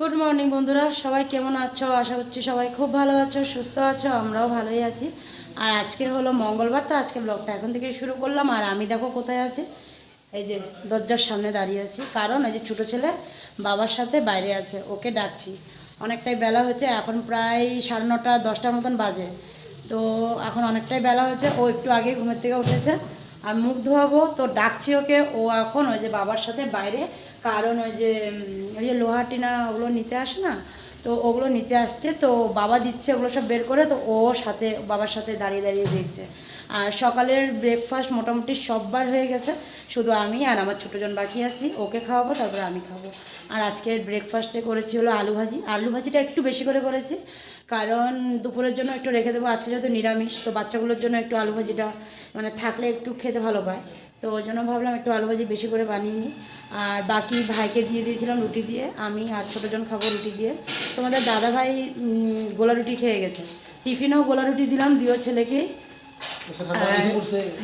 Good morning বন্ধুরা। সবাই কেমন আছো? আশা করছি সবাই খুব ভালো আছো, সুস্থ আছো, আমরাও ভালোই আছি। আর আজকে হলো মঙ্গলবার, তো আজকে ব্লগটা এখন থেকে শুরু করলাম। আর আমি দেখো কোথায় আছি। এই যে দরজার সামনে দাঁড়িয়ে আছি। কারণ এই যে ছোটো ছেলে বাবার সাথে বাইরে আছে, ওকে ডাকছি। অনেকটাই বেলা হয়েছে, এখন প্রায় সাড়ে নটা, দশটার মতন বাজে। তো এখন অনেকটাই বেলা হয়েছে, ও একটু আগে ঘুমের থেকে উঠেছে। আর মুখ ধোয়াবো, তো ডাকছি ওকে। ও এখন ওই যে বাবার সাথে বাইরে কারণ ওই যে ওই যে লোহা টিনা ওগুলো নিতে আসে না, তো ওগুলো নিতে আসছে, তো বাবা দিচ্ছে ওগুলো সব বের করে, তো ও সাথে, বাবার সাথে দাঁড়িয়ে দাঁড়িয়ে দেখছে। আর সকালের ব্রেকফাস্ট মোটামুটি সববার হয়ে গেছে, শুধু আমি আর আমার ছোটোজন বাকি আছি, ওকে খাওয়াবো, তারপরে আমি খাব। আর আজকের ব্রেকফাস্টে করেছি হলো আলু ভাজি, আলু ভাজিটা একটু বেশি করে করেছি, কারণ দুপুরের জন্য একটু রেখে দেবো, আজকে যেহেতু নিরামিষ, তো বাচ্চাগুলোর জন্য একটু আলু ভাজিটা মানে থাকলে একটু খেতে ভালো পায়। তো ওই জন্য ভাবলাম একটু আলু ভাজি বেশি করে বানিয়ে নিই। আর বাকি ভাইকে দিয়ে দিয়েছিলাম রুটি দিয়ে আমি আর ছোটোজন খাব রুটি দিয়ে। তোমাদের দাদা ভাই গোলা রুটি খেয়ে গেছে। টিফিনেও গোলা রুটি দিলাম দিও ছেলেকে।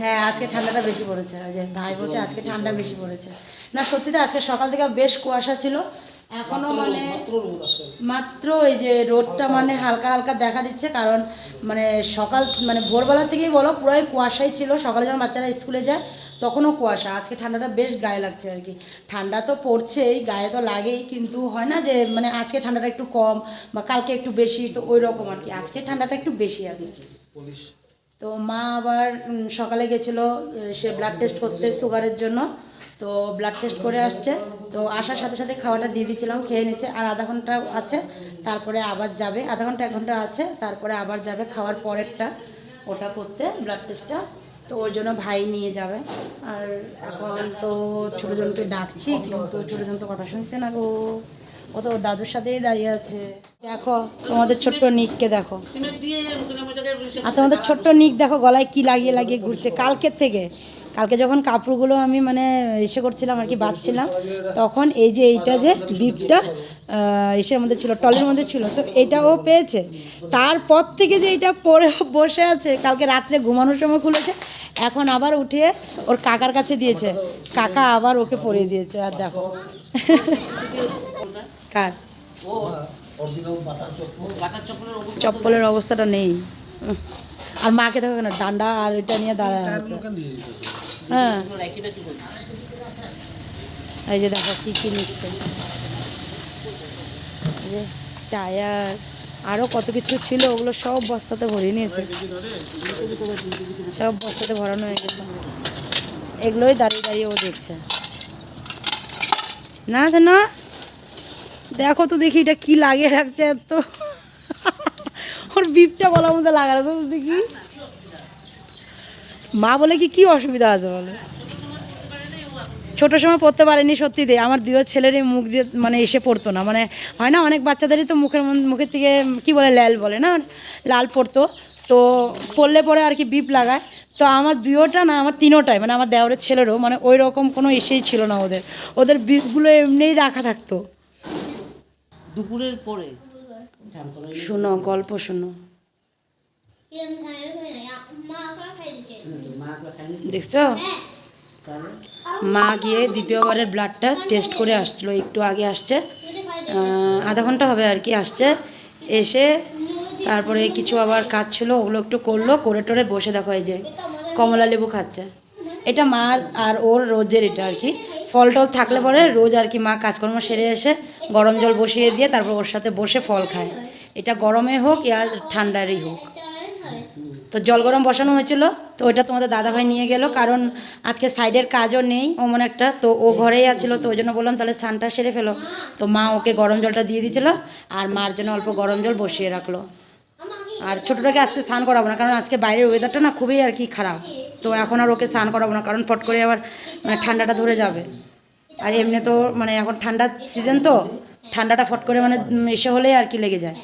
হ্যাঁ আজকে ঠান্ডাটা বেশি পড়েছে। ওই যে ভাই বলছে আজকে ঠান্ডা বেশি পড়েছে। না সত্যিতে আজকে সকাল থেকে বেশ কুয়াশা ছিল। এখনও মানে মাত্র এই যে রোদটা মানে হালকা হালকা দেখা দিচ্ছে কারণ মানে সকাল মানে ভোরবেলা থেকেই বলো পুরাই কুয়াশাই ছিল। সকালে যখন বাচ্চারা স্কুলে যায় তখনও কুয়াশা। আজকে ঠান্ডাটা বেশ গায়ে লাগছে আর কি। ঠান্ডা তো পড়ছেই গায়ে তো লাগেই কিন্তু হয় না যে মানে আজকে ঠান্ডাটা একটু কম বা কালকে একটু বেশি তো ওই রকম আর কি। আজকে ঠান্ডাটা একটু বেশি আছে। তো মা আবার সকালে গেছিল সে ব্লাড টেস্ট করতে সুগারের জন্য। তো ব্লাড টেস্ট করে আসছে। তো আসার সাথে সাথে খাওয়াটা দিয়ে দিচ্ছিলাম খেয়ে নিচ্ছে। আর আধা ঘণ্টা আছে তারপরে আবার যাবে। আধা ঘণ্টা এক ঘণ্টা আছে তারপরে আবার যাবে খাওয়ার পরেরটা। ওটা করতে ব্লাড টেস্টটা তো ওর জন্য ভাই নিয়ে যাবে। আর এখন তো ছোটোজনকে ডাকছি, কিন্তু ছোটোজন তো কথা শুনছে না গো। ও তো ওর দাদুর সাথেই দাঁড়িয়ে আছে। দেখো, তোমাদের ছোট্ট নিককে দেখো। আর তোমাদের ছোট্ট নিক দেখো, গলায় কি লাগিয়ে লাগিয়ে ঘুরছে। কালকের থেকে, কালকে যখন কাপড়গুলো আমি মানে এসে করছিলাম আর কি বাঁধছিলাম, তখন এই যে এইটা যে বিপটা এসের মধ্যে ছিল, টলের মধ্যে ছিল, তো এটা ও পেয়েছে। তারপর থেকে যে এটা পরে বসে আছে, কালকে রাত্রে ঘুমানোর সময় খুলেছে, এখন আবার উঠিয়ে ওর কাকার কাছে দিয়েছে। কাকা আবার ওকে পরিয়ে দিয়েছে, আর দেখো। কার? চপ্পলের অবস্থাটা নেই। আর মাকে দেখো কেন ডান্ডা আর এটা নিয়ে দাঁড়ায় আছে। হ্যাঁ। এই যে দেখো কী কী নিচ্ছে। যে টায়ার আরও কত কিছু ছিল, ওগুলো সব বস্তাতে ভরিয়ে নিয়েছে। সব বস্তাতে ভরানো হয়ে গেছে। এগুলোই দাঁড়িয়ে দাঁড়িয়ে ও দেখছে। না না দেখো তো দেখি এটা কি লাগিয়ে রাখছে এত। ওর বিপটা গলার মধ্যে লাগানো তো দেখি। মা বলে কি কি অসুবিধা আছে বলে? ছোটো সময় পড়তে পারেনি সত্যি দিয়ে আমার দুই ছেলেরই মুখ দিয়ে মানে এসে পড়তো না। মানে হয় না অনেক বাচ্চাদেরই তো মুখের মুখের থেকে কি বলে লাল বলে না? লাল পড়তো। তো পড়লে পরে আর কি বিপ লাগায়। তো আমার দুয়োটা না আমার তিনোটাই মানে আমার দেওরের ছেলেরও মানে ওই রকম কোনো এসেই ছিল না ওদের। ওদের বিপগুলো এমনিই রাখা থাকতো। দুপুরের পরে? শোনো গল্প শোনো। দেখছ? মা গিয়ে দ্বিতীয়বারের ব্লাডটা টেস্ট করে আসছিল, একটু আগে আসছে। আধা ঘণ্টা হবে আর কি আসছে। এসে তারপরে কিছু আবার কাজ ছিল, ওগুলো একটু করল, করে টোরে বসে দেখো এই যে কমলা লেবু খাচ্ছে। এটা মার আর ওর রোজের এটা আর কি। ফল টল থাকলে পরে রোজ আর কি মা কাজকর্ম সেরে এসে গরম জল বসিয়ে দিয়ে তারপর ওর সাথে বসে ফল খায়। এটা গরমে হোক, ইয়া ঠান্ডারই হোক। তো জল গরম বসানো হয়েছিল তো ওইটা তোমাদের দাদাভাই নিয়ে গেল, কারণ আজকে সাইডের কাজও নেই অমন একটা। তো ও ঘরেই আছিল, তো ওই জন্য বললাম তাহলে স্নানটা সেরে ফেলো। তো মা ওকে গরম জলটা দিয়ে দিয়েছিল, আর মার জন্য অল্প গরম জল বসিয়ে রাখল। আর ছোটোটাকে আজকে স্নান করাবো না, কারণ আজকে বাইরের ওয়েদারটা না খুবই আর কি খারাপ। তো এখন আর ওকে স্নান করাবো না, কারণ ফট করে আবার মানে ঠান্ডাটা ধরে যাবে। আর এমনি তো মানে এখন ঠান্ডার সিজন তো, ঠান্ডাটা ফট করে মানে এসে হলেই আর কি লেগে যায়।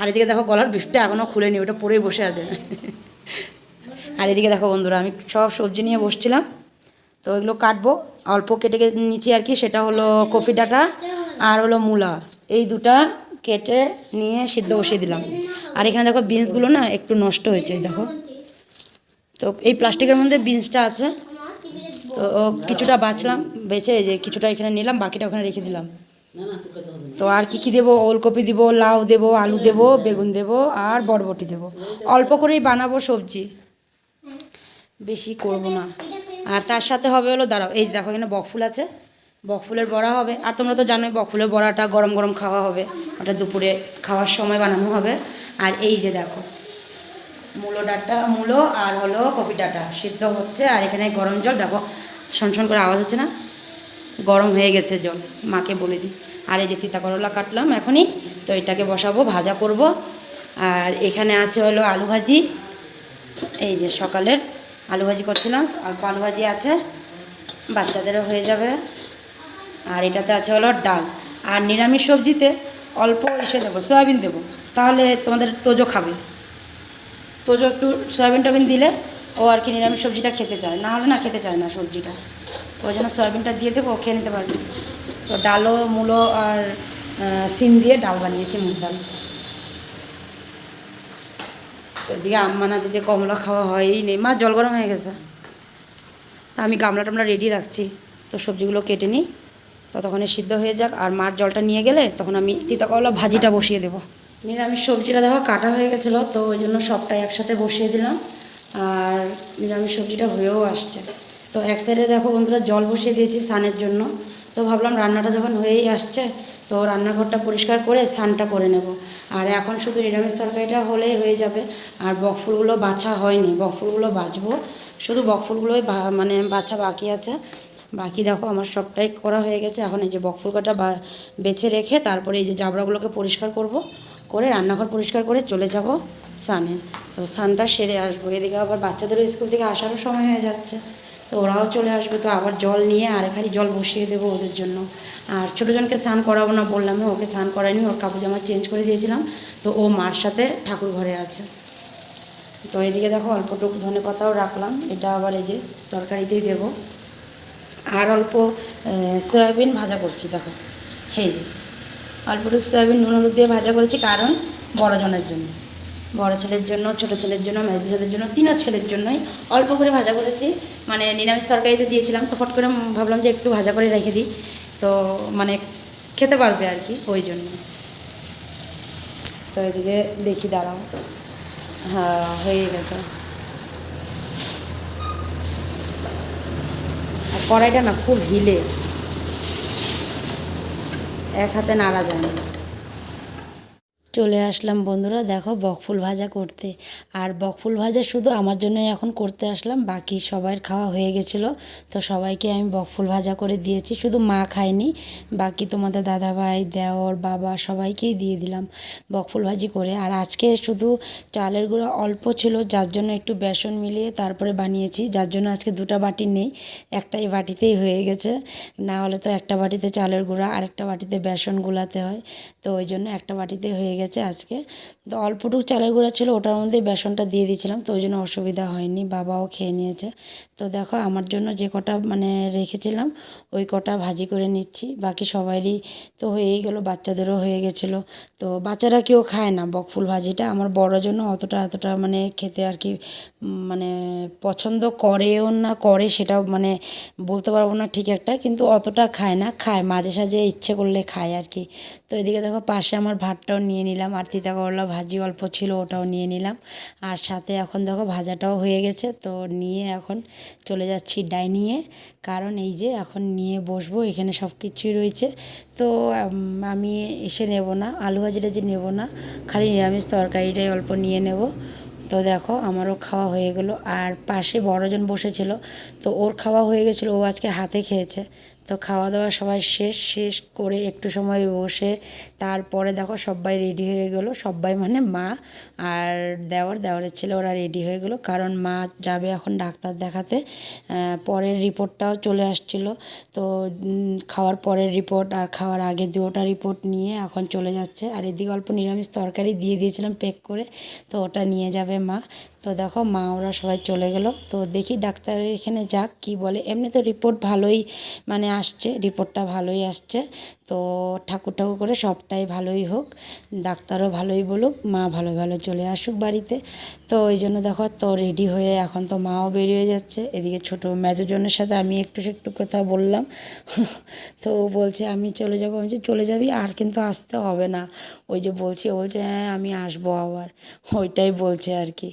আর এদিকে দেখো গলার বিফটা এখনও খুলেনি, ওটা পরেই বসে আছে। আর এদিকে দেখো বন্ধুরা, আমি সব সবজি নিয়ে বসছিলাম। তো এগুলো কাটবো। অল্প কেটে নিচ্ছি আর কি, সেটা হলো কফি ডাটা আর হলো মূলা। এই দুটা কেটে নিয়ে সিদ্ধ বসিয়ে দিলাম। আর এখানে দেখো বিনসগুলো না একটু নষ্ট হয়েছে দেখো। তো এই প্লাস্টিকের মধ্যে বিনসটা আছে। তো কিছুটা বাঁচলাম বেছে যে কিছুটা এখানে নিলাম, বাকিটা ওখানে রেখে দিলাম। তো আর কি কি দেবো? ওলকপি দেবো, লাউ দেবো, আলু দেবো, বেগুন দেবো আর বরবটি দেবো। অল্প করেই বানাবো সবজি। বেশি করব না। আর তার সাথে হবে হলো, দাঁড়াও, এই দেখো এখানে বকফুল আছে। বকফুলের বড়া হবে। আর তোমরা তো জানোই বকফুলের বড়াটা গরম গরম খাওয়া হবে। ওটা দুপুরে খাওয়ার সময় বানানো হবে। আর এই যে দেখো, মূলো ডাঁটা, মূলো আর হলো কপি ডাঁটা সিদ্ধ হচ্ছে। আর এখানে গরম জল, দেখো, শন করে আওয়াজ হচ্ছে না? গরম হয়ে গেছে জল, মাকে বলে দিই। আর এই যে তিতা করলা কাটলাম এখনই, তো এটাকে বসাবো, ভাজা করব। আর এখানে আছে হলো আলু ভাজি। এই যে সকালের আলু ভাজি করছিলাম, অল্প আলু ভাজি আছে, বাচ্চাদেরও হয়ে যাবে। আর এটাতে আছে হলো ডাল। আর নিরামিষ সবজিতে অল্প এসে দেবো, সয়াবিন দেবো। তাহলে তোমাদের তোজো খাবে। তোজো একটু সয়াবিন টয়াবিন দিলে ও আর কি নিরামিষ সবজিটা খেতে চায়। না হলে না খেতে চায় না সবজিটা। তো ওই জন্য সয়াবিনটা দিয়ে দেবো, ও খেয়ে নিতে পারবে। তো ডালও মূলো আর সিম দিয়ে ডাল বানিয়েছি মুগ ডাল। তো এদিকে আম্মা না দিতে কমলা খাওয়া হয়ই নেই, মা জল গরম হয়ে গেছে। তা আমি গামলা টামলা রেডি রাখছি। তো সবজিগুলো কেটে নিই, ততক্ষণে সিদ্ধ হয়ে যাক। আর মার জলটা নিয়ে গেলে তখন আমি তিতা করলা ভাজিটা বসিয়ে দেবো। নিরামিষ সবজিটা দেখো, কাটা হয়ে গেছিল, তো ওই জন্য সবটাই একসাথে বসিয়ে দিলাম। আর নিরামিষ সবজিটা হয়েও আসছে। তো এক সাইডে দেখো বন্ধুরা, জল বসিয়ে দিয়েছি স্নানের জন্য। তো ভাবলাম রান্নাটা যখন হয়েই আসছে তো রান্নাঘরটা পরিষ্কার করে স্থানটা করে নেব। আর এখন শুধু নিরামিষ তরকারিটা হলেই হয়ে যাবে। আর বকফুলগুলো বাছা হয়নি। বকফুলগুলো বাছবো। শুধু বকফুলগুলোই মানে বাছা বাকি আছে। বাকি দেখো আমার সবটাই করা হয়ে গেছে। এখন এই যে বকফুল কাটা বা, বেছে রেখে তারপরে এই যে জাবড়াগুলোকে পরিষ্কার করব। করে রান্নাঘর পরিষ্কার করে চলে যাব স্নানে। তো স্নানটা সেরে আসব। এদিকে আবার বাচ্চাদেরও স্কুল থেকে আসারও সময় হয়ে যাচ্ছে। তো ওরাও চলে আসবে, তো আবার জল নিয়ে আর এখানে জল বসিয়ে দেবো ওদের জন্য। আর ছোটো জনকে স্নান করাবো না বললাম, ওকে স্নান করাইনি ওর কাপড় জামা চেঞ্জ করে দিয়েছিলাম। তো ও মার সাথে ঠাকুর ঘরে আছে। তো এদিকে দেখো অল্পটুকু ধনে পাতাও রাখলাম, এটা আবার এই যে তরকারিতেই দেবো। আর অল্প সয়াবিন ভাজা করছি, দেখো। এই যে অল্পটুকু সয়াবিন, নুন হলুদ দিয়ে ভাজা করেছি, কারণ বড় জনের জন্য। বড় ছেলের জন্য, ছোট ছেলের জন্য মেজো ছেলের জন্য, তিনও ছেলের জন্যই। অল্প করে ভাজা করেছি। মানে নিরামিষ তরকারিতে দিয়েছিলাম, তো ফট করে ভাবলাম যে একটু ভাজা করে রেখে দিই। তো মানে খেতে পারবে আর কি, ওই জন্য। তো এদিকে দেখি, দাঁড়াও। হ্যাঁ হয়ে গেছে। কড়াইটা না খুব হিলে। এক হাতে নাড়া যায় না। চলে আসলাম বন্ধুরা, দেখো বকফুল ভাজা করতে। আর বকফুল ভাজা শুধু আমার জন্য এখন করতে আসলাম, বাকি সবার খাওয়া হয়ে গেছিল। তো সবাইকে আমি বকফুল ভাজা করে দিয়েছি, শুধু মা খায়নি, বাকি তোমাদের দাদাভাই, দেওর, বাবা সবাইকেই দিয়ে দিলাম বকফুল ভাজি করে। আর আজকে শুধু চালের গুঁড়ো অল্প ছিল, যার জন্য একটু বেসন মিলিয়ে তারপরে বানিয়েছি, যার জন্য আজকে দুটো বাটি নেই, একটাই বাটিতেই হয়ে গেছে। না হলে তো একটা বাটিতে চালের গুঁড়া আর একটা বাটিতে বেসন গুলাতে হয়, তো ওই জন্য একটা বাটিতে হয়ে গেছে। আজকে। তো অল্পটুকু চালের গুঁড়া ছিল, ওটার মধ্যেই বেসনটা দিয়ে দিয়েছিলাম, তো ওই জন্য অসুবিধা হয়নি, বাবাও খেয়ে নিয়েছে। তো দেখো, আমার জন্য যে কটা মানে রেখেছিলাম, ওই কটা ভাজি করে নিচ্ছি, বাকি সবারই তো হয়েই গেলো, বাচ্চাদেরও হয়ে গেছিল। তো বাচ্চারা কেউ খায় না বকফুল ভাজিটা, আমার বড় জন্য অতটা এতটা মানে খেতে আর কি মানে পছন্দ করেও না করে সেটাও মানে বলতে পারব না ঠিক একটা, কিন্তু অতটা খায় না, খায়, মাঝে সাঝে ইচ্ছে করলে খায় আর কি। তো এদিকে দেখো পাশে আমার ভাতটাও নিয়ে নিলাম। আর তিতা করলা ভাজি অল্প ছিল, ওটাও নিয়ে নিলাম। আর সাথে এখন দেখো ভাজাটাও হয়ে গেছে, তো নিয়ে এখন চলে যাচ্ছি ডাইনিংয়ে। কারণ এই যে এখন নিয়ে বসবো, এখানে সব কিছুই রয়েছে। তো আমি এসে নেব না, আলু ভাজিটা যে নেব না, খালি নিরামিষ তরকারিটাই অল্প নিয়ে নেব। তো দেখো আমারও খাওয়া হয়ে গেলো। আর পাশে বড়জন বসেছিল, তো ওর খাওয়া হয়ে গেছিল, ও আজকে হাতে খেয়েছে। তো খাওয়া দাওয়া সবাই শেষ শেষ করে একটু সময় বসে তারপরে দেখো সবাই রেডি হয়ে গেলো, সবাই মানে মা আর দেওয়ার দেওয়ারের ছেলে ওরা রেডি হয়ে গেলো কারণ মা যাবে এখন ডাক্তার দেখাতে পরের রিপোর্টটাও চলে আসছিল। তো খাওয়ার পরের রিপোর্ট আর খাওয়ার আগে দুটা রিপোর্ট নিয়ে এখন চলে যাচ্ছে। আর এদিকে অল্প নিরামিষ তরকারি দিয়ে দিয়েছিলাম প্যাক করে, তো ওটা নিয়ে যাবে মা। তো দেখো মা, ওরা সবাই চলে গেল। তো দেখি ডাক্তারের এখানে যাক কি বলে। এমনি তো রিপোর্ট ভালোই মানে আসছে রিপোর্টটা ভালোই আসছে। তো ঠাকুর ঠাকুর করে সবটাই ভালোই হোক, ডাক্তারও ভালোই বলুক, মা ভালো ভালো চলে আসুক বাড়িতে। তো ওই জন্য দেখো তো রেডি হয়ে এখন তো মাও বেরিয়ে যাচ্ছে। এদিকে ছোটো মেজোজনের সাথে আমি একটু একটু কথা বললাম। তো ও বলছে, আমি চলে যাব। আমি চলে যাবি? আর কিন্তু আসতে হবে না। ওই যে বলছি, ও বলছে হ্যাঁ আমি আসব আবার। ওইটাই বলছে আর কি।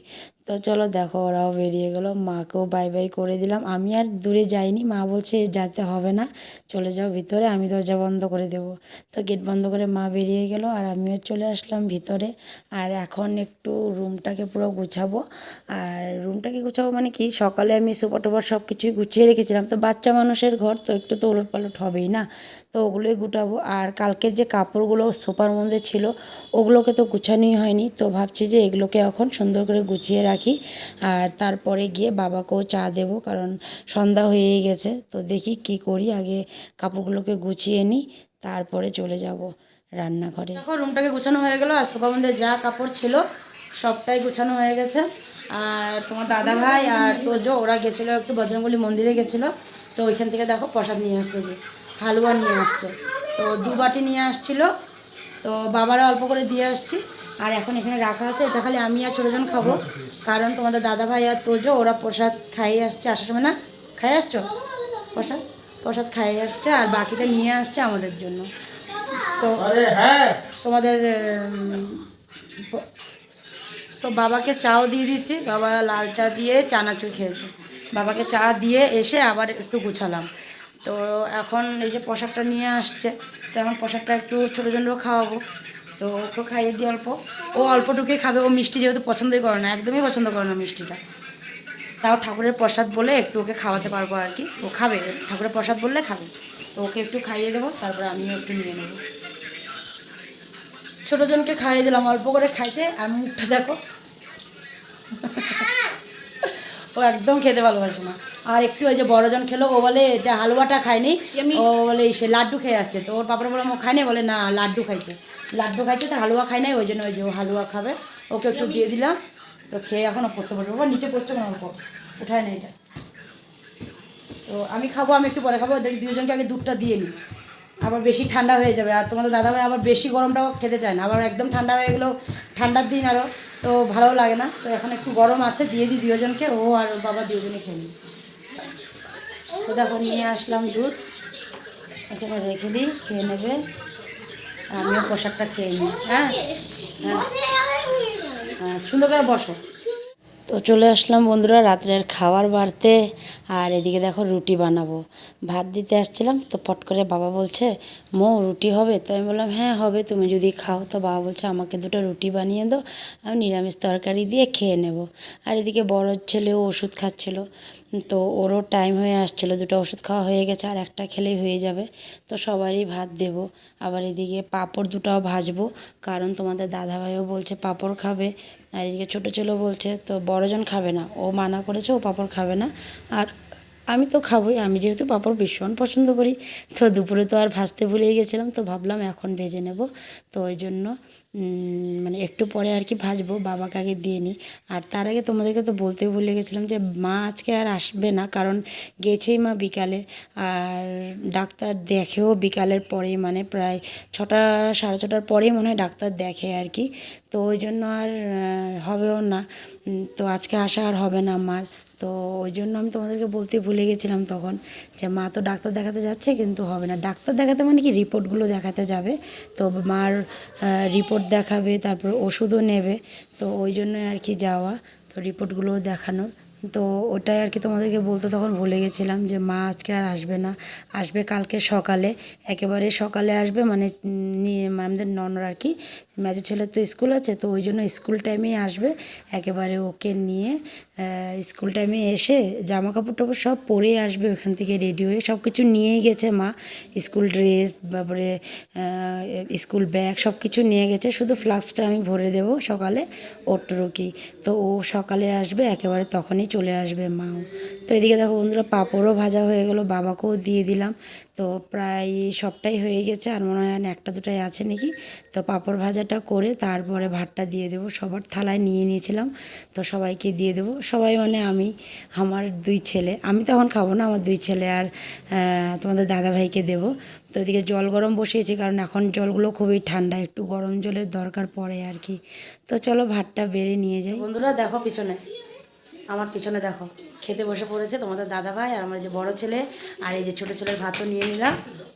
তো চলো দেখো, ওরাও বেরিয়ে গেলো। মাকেও বাই বাই করে দিলাম। আমি আর দূরে যাইনি। মা বলছে যাতে হবে না। চলে যাও ভিতরে, আমি দরজা বন্ধ করে দেবো। তো গেট বন্ধ করে মা বেরিয়ে গেল আর আমিও চলে আসলাম ভিতরে। আর এখন একটু রুমটাকে পুরো গুছাবো। আর রুমটাকে গুছাবো মানে কি? সকালে আমি সুপার টুপার সব কিছুই গুছিয়ে রেখেছিলাম। তো বাচ্চা মানুষের ঘর, তো একটু তো ওলট পালট হবেই না। তো ওগুলোই গুটাবো। আর কালকের যে কাপড়গুলো সোফার মধ্যে ছিল, ওগুলোকে তো গুছানোই হয়নি। তো ভাবছি যে এগুলোকে এখন সুন্দর করে গুছিয়ে রাখি। আর তারপরে গিয়ে বাবাকেও চা দেবো, কারণ সন্ধ্যা হয়েই গেছে। তো দেখি কি করি, আগে কাপড়গুলোকে গুছিয়ে নিই তারপরে চলে যাব রান্নাঘরে। দেখো, রুমটাকে গুছানো হয়ে গেল, আর সোফার মধ্যে যা কাপড় ছিল, সবটাই গুছানো হয়ে গেছে। আর তোমার দাদা ভাই আর তোজো, ওরা গেছিল একটু বজরঙ্গলি মন্দিরে গেছিল। তো ওইখান থেকে দেখো প্রসাদ নিয়ে আসছে যে। হালুয়া নিয়ে আসছে। তো দু বাটি নিয়ে আসছিল। তো বাবারা অল্প করে দিয়ে আসছি। আর এখন এখানে রাখা আছে। এটা খালি আমি আর ছোটোজন খাব। কারণ তোমাদের দাদা ভাই আর তোজো ওরা প্রসাদ খাইয়ে আসছে। আসার সময় না? খাইয়ে আসছো? প্রসাদ? প্রসাদ খাইয়ে আসছে। আর বাকিটা নিয়ে আসছে আমাদের জন্য। তো তোমাদের তো বাবাকে চাও দিয়ে দিচ্ছি বাবা লাল চা দিয়ে চানাচুর খেয়েছে। বাবাকে চা দিয়ে এসে আবার একটু গুছালাম। তো এখন এই যে পোশাকটা নিয়ে আসছে, তো এখন পোশাকটা একটু ছোটো জনেরও খাওয়াবো। তো ওকে খাইয়ে দিই অল্প। ও অল্পটুকুই খাবে, ও মিষ্টি যেহেতু পছন্দই করে না, একদমই পছন্দ করে না মিষ্টিটা। তাও ঠাকুরের প্রসাদ বলে একটু ওকে খাওয়াতে পারব আর কি। ও খাবে, ঠাকুরের প্রসাদ বললে খাবে। তো ওকে একটু খাইয়ে দেবো, তারপরে আমিও একটু নিয়ে নেব। ছোটো জনকে খাইয়ে দিলাম, অল্প করে খাইছে, আর মুখটা দেখো। ও একদম খেতে ভালোবাসে না। আর একটু ওই যে বড়জন খেলো ও বলে এটা হালুয়াটা খায়নি। ও বলে সে লাড্ডু খেয়ে আসছে। তো ওর পাপড় বলে ও খায়নি? বলে না লাড্ডু খাইছে। লাড্ডু খাইছে তো হালুয়া খাই নাই ওই জন্য ওই যে ও হালুয়া খাবে। ওকে একটু দিয়ে দিলাম। তো খেয়ে এখনও পড়তে পারব। ও নিচে পড়ছে না অল্প উঠায় না এটা। তো আমি খাব আমি একটু পরে খাব। ওদের দুজনকে আগে দুধটা দিয়ে নিই আবার বেশি ঠান্ডা হয়ে যাবে। আর তোমাদের দাদা ভাই আবার বেশি গরমটাও খেতে চায় না। আবার একদম ঠান্ডা হয়ে গেলেও ঠান্ডার দিন আরও তো ভালো লাগে না। তো এখন একটু গরম আছে দিয়ে দিই দুজনকে। ও আর বাবা দুজনে খেয়ে নিই। তো দেখো, নিয়ে আসলাম দুধ। এখানে রেখে দিই, খেয়ে নেবে। আমিও পোশাকটা খেয়ে নিই হ্যাঁ? হ্যাঁ। সুন্দর করে বসো। তো চলে আসলাম বন্ধুরা রাত্রের খাবার বাড়তে। আর এদিকে দেখো রুটি বানাবো। ভাত দিতে আসছিলাম, তো পট করে বাবা বলছে, মো, রুটি হবে? তো আমি বললাম হ্যাঁ হবে। তুমি যদি খাও। তো বাবা বলছে, আমাকে দুটো রুটি বানিয়ে দাও, আমি নিরামিষ তরকারি দিয়ে খেয়ে নেব। আর এদিকে বড় ছেলেও ওষুধ খাচ্ছিল। তো ওরও টাইম হয়ে আসছিল, দুটো ওষুধ খাওয়া হয়ে গেছে, আর একটা খেলেই হয়ে যাবে। তো সবারই ভাত দেব। আবার এদিকে পাঁপড় দুটাও ভাজবো, কারণ তোমাদের দাদাভাইও বলছে, পাঁপড় খাবে। আর এদিকে ছোটো ছেলেও বলছে, তো বড়জন খাবে না। ও মানা করেছে, ও পাঁপড় খাবে না। আর আমি তো খাবোই, আমি যেহেতু পাঁপড় ভীষণ পছন্দ করি, তো দুপুরে তো আর ভাজতে ভুলেই গেছিলাম, তো ভাবলাম এখন ভেজে নেব। তো ওই জন্য মানে একটু পরে আর কি ভাজবো, বাবাকে আগে দিয়ে নিই। আর তার আগে তোমাদেরকে তো বলতে ভুলে গেছিলাম যে মা আজকে আর আসবে না, কারণ গেছেই মা বিকালে। আর ডাক্তার দেখেও বিকালের পরেই মানে প্রায় ছটা, সাড়ে ছটার পরেই মনে হয় ডাক্তার দেখে আর কি। তো ওই জন্য আর হবেও না। তো আজকে আসা আর হবে না আমার। তো ওই জন্য আমি তোমাদেরকে বলতে ভুলে গেছিলাম তখন যে মা তো ডাক্তার দেখাতে যাচ্ছে কিন্তু হবে না। ডাক্তার দেখাতে মানে কি রিপোর্টগুলো দেখাতে যাবে। তো মার রিপোর্ট দেখাবে, তারপর ওষুধও নেবে। তো ওই জন্য আর কি যাওয়া, তো রিপোর্টগুলোও দেখানোর। তো ওটাই আর কি তোমাদেরকে বলতে তখন ভুলে গেছিলাম যে মা আজকে আর আসবে না। আসবে কালকে সকালে, একেবারে সকালে আসবে মানে মানে আমাদের ননর আর কি। মেজো ছেলের তো স্কুল আছে, তো ওই জন্য স্কুল টাইমেই আসবে। একেবারে ওকে নিয়ে স্কুল টাইমে এসে জামা কাপড় টাপড় সব পরে আসবে ওখান থেকে রেডি হয়ে। সব কিছু নিয়েই গেছে মা। স্কুল ড্রেস তারপরে স্কুল ব্যাগ সব কিছু নিয়ে গেছে। শুধু ফ্লাক্সটা আমি ভরে দেবো সকালে, ওটুরুকি। তো ও সকালে আসবে, একেবারে তখনই চলে আসবে মাও। তো এদিকে দেখো বন্ধুরা পাঁপড়ও ভাজা হয়ে গেলো, বাবাকেও দিয়ে দিলাম। তো প্রায় সবটাই হয়ে গেছে আর মনে হয় একটা দুটাই আছে নাকি। তো পাঁপড় ভাজাটা করে তারপরে ভাতটা দিয়ে দেবো। সবার থালায় নিয়ে নিয়েছিলাম, তো সবাইকে দিয়ে দেবো। সবাই মানে আমি, আমার দুই ছেলে। আমি তখন খাব না, আমার দুই ছেলে আর তোমাদের দাদা ভাইকে দেবো। তো এদিকে জল গরম বসিয়েছি কারণ এখন জলগুলো খুবই ঠান্ডা, একটু গরম জলের দরকার পড়ে আর কি। তো চলো ভাতটা বেড়ে নিয়ে যাই। বন্ধুরা দেখো পিছনে। আমার পিছনে দেখো খেতে বসে পড়েছে তোমাদের দাদা ভাই আর আমার যে বড় ছেলে আর এই যে ছোটো ছেলের ভাতও নিয়ে নিলাম।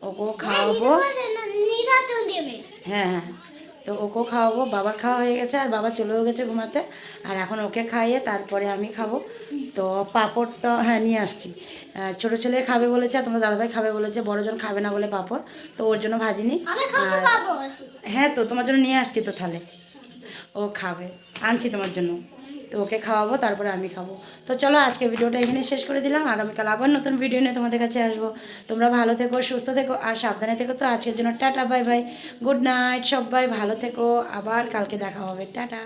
ওকেও খাওয়াবো। হ্যাঁ হ্যাঁ। তো ওকেও খাওয়াবো বাবা খাওয়া হয়ে গেছে আর বাবা চলেও গেছে ঘুমাতে। আর এখন ওকে খাইয়ে তারপরে আমি খাব। তো পাঁপড়টা হ্যাঁ নিয়ে আসছি। ছোটো ছেলে খাবে বলেছে আর তোমার দাদাভাই খাবে বলেছে বড়জন খাবে না বলে পাঁপড়। তো ওর জন্য ভাজিনি। আর হ্যাঁ তো তোমার জন্য নিয়ে আসছি তো তাহলে। ও খাবে। আনছি তোমার জন্য। ওকে খাওয়াবো, তারপরে আমি খাব। তো চলো, আজকে ভিডিওটা এখানে শেষ করে দিলাম। আগামীকাল আবার নতুন ভিডিও নিয়ে তোমাদের কাছে আসব। তোমরা ভালো থেকো, সুস্থ থেকো, আর সাবধানে থেকো তো। আজকের জন্য tata bye bye good night সবাই ভালো থেকো। আবার কালকে দেখা হবে। টাটা।